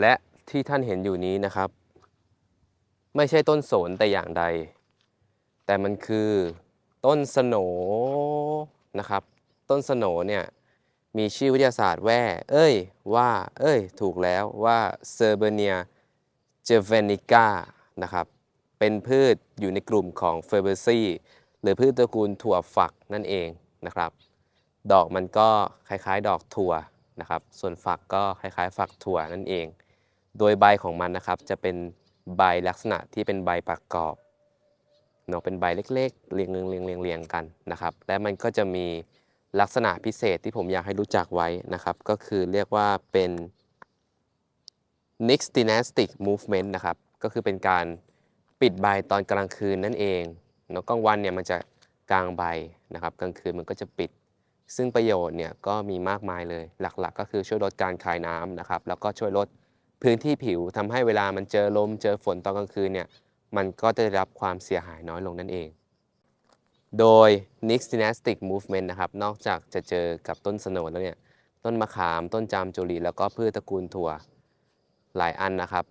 และที่ท่านเห็นอยู่นี้นะครับ ไม่ใช่ต้นโสนแต่อย่างใด แต่มันคือต้นสโหนนะครับ ต้นสโหนเนี่ยมีชื่อวิทยาศาสตร์แว่ เอ้ย ว่า เอ้ย ถูกแล้วว่าเซอร์เบเนียเจเวนิก้านะครับ เป็นพืชอยู่ในกลุ่มของเฟอร์เบซีหรือพืชตระกูลถั่วฝักนั่นเองนะครับ ดอกมันก็คล้ายๆ ดอกถั่วนะครับ ส่วนฝักก็คล้ายๆ ฝักถั่วนั่นเอง โดยใบของมันนะครับจะเป็นใบลักษณะที่เป็นใบประกอบเนาะเป็นใบเล็กๆ เรียงๆเรียงๆเรียงกันนะครับ และมันก็จะมีลักษณะพิเศษที่ผมอยากให้รู้จักไว้นะครับ ก็คือเรียกว่าเป็น Next Dynastic Movement นะครับ ก็คือเป็นการปิดใบตอนกลางคืนนั่นเองเนาะกลางวันเนี่ยมันจะกลางใบนะครับ กลางคืนมันก็จะปิด ซึ่งประโยชน์เนี่ยก็มีมากมายเลย หลักๆ ก็คือช่วยลดการคายน้ำนะครับ แล้วก็ช่วยลด พื้นที่ผิวทำให้เวลามันเจอลมเจอฝนตอนกลางคืนเนี่ยมันก็จะได้รับความเสียหายน้อยลงนั่นเอง โดย Nix Dynastic Movement นะครับนอกจากจะเจอกับต้นสโนแล้วเนี่ยต้นมะขามต้นจามจุลีแล้วก็พืชตระกูลถั่วหลายอันนะครับ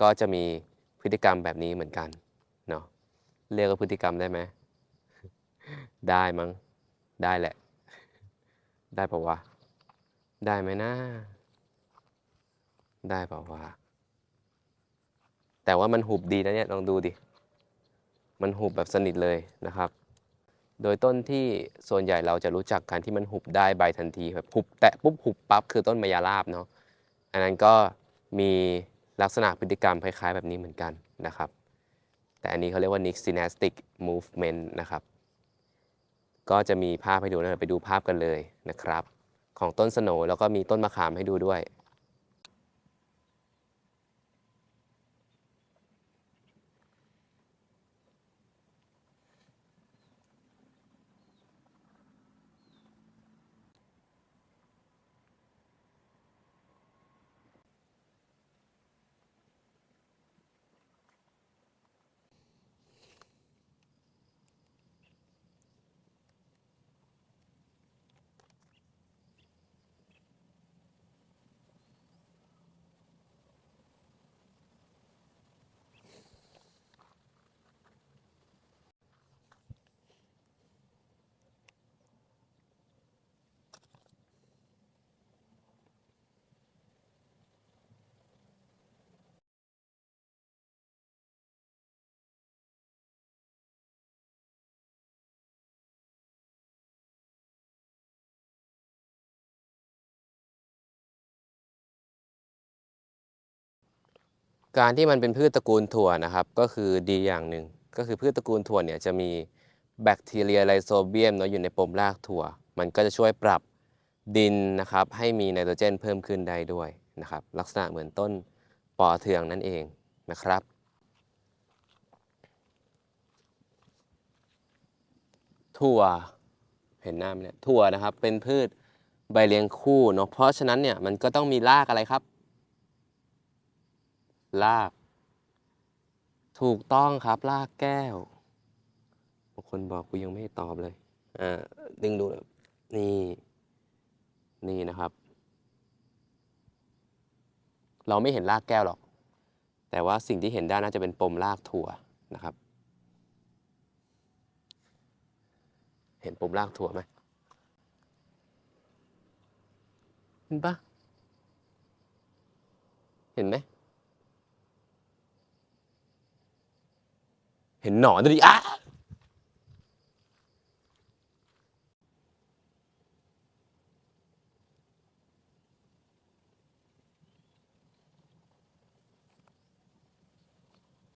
ก็จะมีพฤติกรรมแบบนี้เหมือนกันเนาะเรียกว่าพฤติกรรมได้ไหมได้มั้งได้แหละ ได้ปล่าวะ ได้ไหมนะ ได้เปล่าวะแต่ว่ามันหุบดีนะเนี่ยลองดูดิ มันหุบแบบสนิทเลยนะครับ โดยต้นที่ส่วนใหญ่เราจะรู้จักกันที่มันหุบได้ใบทันทีแบบหุบแตะปุ๊บหุบปั๊บคือต้นมะยาลาบเนาะ อันนั้นก็มีลักษณะพฤติกรรมคล้ายๆ แบบนี้เหมือนกันนะครับ แต่อันนี้เขาเรียกว่า Nix Dynastic Movement นะครับ ก็จะมีภาพให้ดูนะไปดูภาพกันเลยนะครับ ของต้นสโหนแล้วก็มีต้นมะขามให้ดูด้วย การที่มันเป็นพืชตระกูลถั่วนะครับ ก็คือดีอย่างหนึ่งก็คือพืชตระกูลถั่วเนี่ยจะมีแบคทีเรียไลโซเบียมเนาะอยู่ในปมรากถั่ว มันก็จะช่วยปรับดินนะครับ ให้มีไนโตรเจนเพิ่มขึ้นได้ด้วยนะครับ ลักษณะเหมือนต้นปอเทืองนั่นเองนะครับ ถั่วเห็นหน้าไหมเนี่ยถั่วนะครับเป็นพืชใบเลี้ยงคู่เนาะเพราะฉะนั้นเนี่ยมันก็ต้องมีรากอะไรครับ ราก ถูกต้องครับรากแก้วบางคนบอกกูยังไม่ตอบเลยอ่าดึงดูนี่ นี่นะครับ เราไม่เห็นรากแก้วหรอก แต่ว่าสิ่งที่เห็นได้น่าจะเป็นปมรากถั่วนะครับ เห็นปมรากถั่วไหมเห็นปะเห็นไหม เห็นหนอนด้วยดิอ้า